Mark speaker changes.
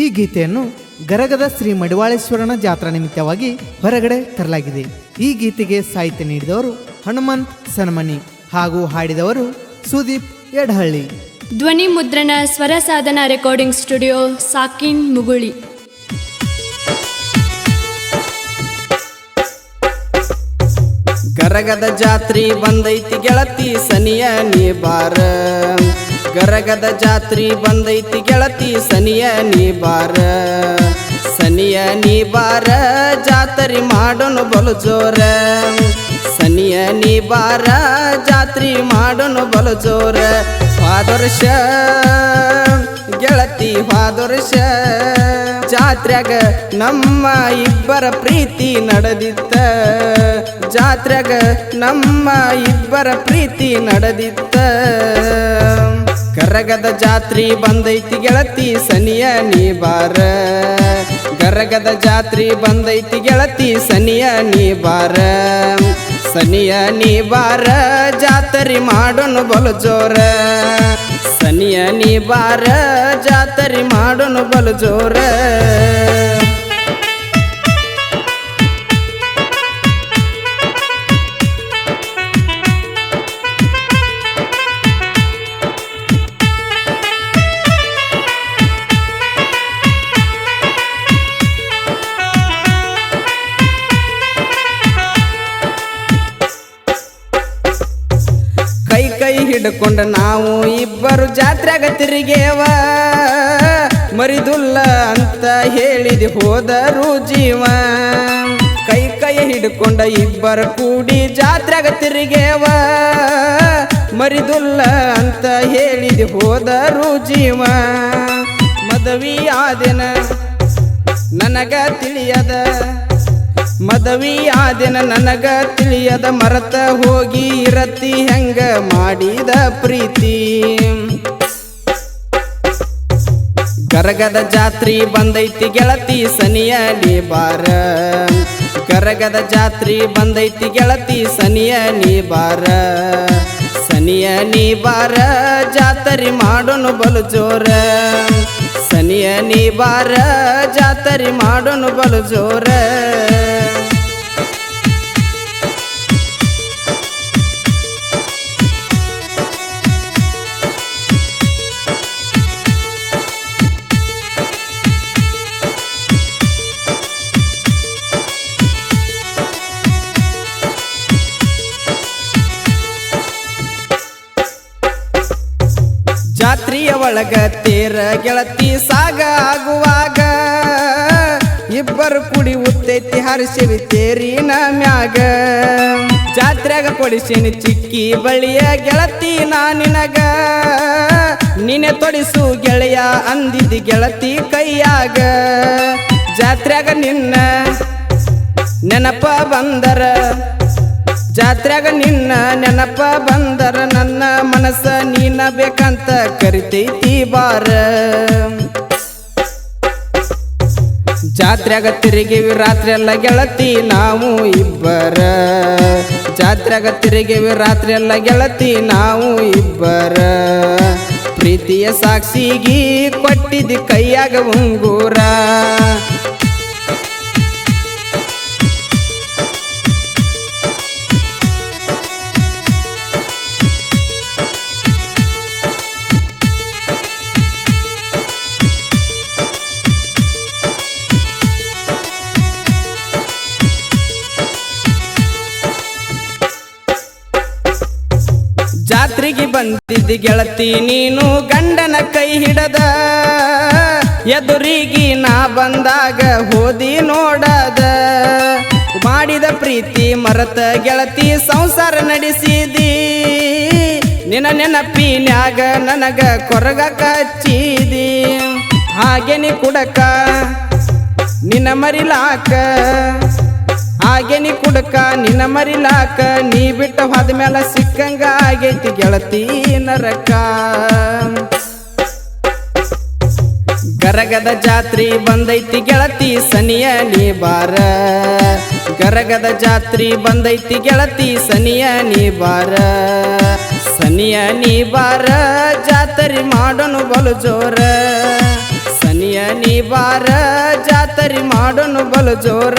Speaker 1: ಈ ಗೀತೆಯನ್ನು ಗರಗದ ಶ್ರೀ ಮಡಿವಾಳೇಶ್ವರನ ಜಾತ್ರಾ ನಿಮಿತ್ತವಾಗಿ ಹೊರಗಡೆ ತರಲಾಗಿದೆ. ಈ ಗೀತೆಗೆ ಸಾಹಿತ್ಯ ನೀಡಿದವರು ಹನುಮಂತ್ ಸನ್ಮನಿ ಹಾಗೂ ಹಾಡಿದವರು ಸುದೀಪ್ ಯಡಹಳ್ಳಿ
Speaker 2: ಧ್ವನಿ ಮುದ್ರಣ ಸ್ವರ ಸಾಧನ ರೆಕಾರ್ಡಿಂಗ್ ಸ್ಟುಡಿಯೋ ಸಾಕಿನ್ ಮುಗುಳಿ.
Speaker 3: ಗರಗದ ಜಾತ್ರಿ ಬಂದೈತಿ ಗೆಳತಿ ಸನಿಯ ನೀ ಬಾರ. ಗರಗದ ಜಾತ್ರಿ ಬಂದೈತಿ ಗೆಳತಿ, ಸನಿಯ ನೀ ಬಾರ. ಸನಿಯ ನೀ ಬಾರ, ಜಾತ್ರಿ ಮಾಡೋನು ಬಲು ಜೋರ. ಸನಿಯ ನೀ ಬಾರ, ಜಾತ್ರಿ ಮಾಡೋನು ಬಲು ಜೋರ. ಪಾದರ್ಶ, ಗೆಳತಿ ಪಾದರ್ಶ. ಜಾತ್ರೆಗ ನಮ್ಮ ಇಬ್ಬರ ಪ್ರೀತಿ ನಡೆದಿತ್ತ. ಜಾತ್ರೆಗ ನಮ್ಮ ಇಬ್ಬರ ಪ್ರೀತಿ ನಡೆದಿತ್ತ. ಗರಗದ ಜಾತ್ರಿ ಬಂದೈತಿ ಗೆಳತಿ ಸನಿಯ ನೀ ಬಾರ. ಗರಗದ ಜಾತ್ರಿ ಬಂದೈತಿ ಗೆಳತಿ ಸನಿಯ ನೀ ಬಾರ. ಸನಿಯ ನೀ ಬಾರ, ಜಾತರಿ ಮಾಡೋನು ಬಲು ಜೋರ. ಸನಿಯ ನೀ ಬಾರ, ಜಾತರಿ ಮಾಡೋನು ಬಲು ಜೋರ. ಹಿಡ್ಕೊಂಡ ನಾವು ಇಬ್ಬರು ಜಾತ್ರೆಗ ತಿರುಗೇವ ಮರಿದುಲ್ಲ ಅಂತ ಹೇಳಿದ ಹೋದರು ಜೀವ ಕೈ ಕೈ ಹಿಡ್ಕೊಂಡ ಇಬ್ಬರು ಕೂಡಿ ಜಾತ್ರೆಗ ತಿರುಗೇವ ಮರಿದುಲ್ಲ ಅಂತ ಹೇಳಿದೆ ಹೋದರು ಜೀವ ಮದವಿ ಆದಿನ ನನಗ ತಿಳಿಯದ. ಮದವಿ ಆದಿನ ನನಗ ತಿಳಿಯದ ಮರತ ಹೋಗಿ ಇರತಿ ಹೆಂಗ ಮಾಡಿದ ಪ್ರೀತಿ. ಕರಗದ ಜಾತ್ರಿ ಬಂದೈತಿ ಗೆಳತಿ ಸನಿಯ ನೀ ಬಾರ. ಕರಗದ ಜಾತ್ರಿ ಬಂದೈತಿ ಗೆಳತಿ ಸನಿಯ ನೀ ಬಾರ. ಸನಿಯ ನೀ ಬಾರ ಜಾತರಿ ಮಾಡೋನು ಬಲು ಜೋರ. ಸನಿಯ ನೀ ಬಾರ ಜಾತರಿ ಮಾಡೋನು ಬಲು ಜೋರ. ಒಳಗ ತೀರ ಗೆಳತಿ ಸಾಗ ಆಗುವಾಗ ಇಬ್ಬರು ಕುಡಿ ಉತ್ತೈತಿ ಹರಿಸಿವಿ ತೇರಿ ಮ್ಯಾಗ. ಜಾತ್ರೆಗ ಕೊಡಿಸಿನಿ ಚಿಕ್ಕಿ ಬಳಿಯ ಗೆಳತಿ ನಾ ನಿನಗ. ನಿನೆ ತೊಡಿಸು ಗೆಳೆಯ ಅಂದಿದಿ ಗೆಳತಿ ಕೈಯಾಗ. ಜಾತ್ರೆಗ ನಿನ್ನ ನೆನಪ ಬಂದರ. ಜಾತ್ರೆಗ ನಿನ್ನ ನೆನಪ ಬಂದರ ನನ್ನ ಮನಸ್ಸ ನೀನ ಬೇಕಂತ ಕರಿತೈತಿ ಬಾರ. ಜಾತ್ರೆಗ ತಿರುಗಿವಿ, ರಾತ್ರಿ ಎಲ್ಲ ಗೆಳತಿ ನಾವು ಇಬ್ಬರ. ಜಾತ್ರೆಗ ತಿರುಗಿವಿ, ರಾತ್ರಿ ಎಲ್ಲ ಗೆಳತಿ ನಾವು ಇಬ್ಬರ. ಪ್ರೀತಿಯ ಸಾಕ್ಷಿಗಿ ಕೊಟ್ಟಿದ್ದಿ ಕೈಯಾಗ ಉಂಗೂರ. ಬಂದಿದ್ದಿ ಗೆಳತಿ ನೀನು ಗಂಡನ ಕೈ ಹಿಡದ. ಎದುರಿಗಿ ನಾ ಬಂದಾಗ ಹೋದಿ ನೋಡದ. ಮಾಡಿದ ಪ್ರೀತಿ ಮರತ ಗೆಳತಿ ಸಂಸಾರ ನಡೆಸಿದಿ. ನಿನ್ನ ನೆನಪಿನ್ಯಾಗ ನನಗ ಕೊರಗ ಕಚ್ಚಿದಿ. ಹಾಗೆ ನೀ ಕುಡಕ, ನಿನ್ನ ಮರಿಲಾಕ ಹಾಗೆ ನೀ ಕುಡಕ, ನಿನ್ನ ಮರಿಲಾಕ ನೀ ಬಿಟ್ಟ ಹೋದ್ಮೇಲೆ ಸಿಕ್ಕಂಗ ಆಗೈತಿ ಗೆಳತಿ ನರಕ. ಗರಗದ ಜಾತ್ರಿ ಬಂದೈತಿ ಗೆಳತಿ ಸನಿಯ ನೀ ಬಾರ. ಗರಗದ ಜಾತ್ರಿ ಬಂದೈತಿ ಗೆಳತಿ ಸನಿಯ ನೀ ಬಾರ. ಸನಿಯ ನೀ ಬಾರ, ಜಾತ್ರಿ ಮಾಡೋನು ಬಲು ಜೋರ. ಸನಿಯ ನೀ ಮಾಡೋನು ಬಲು ಜೋರ.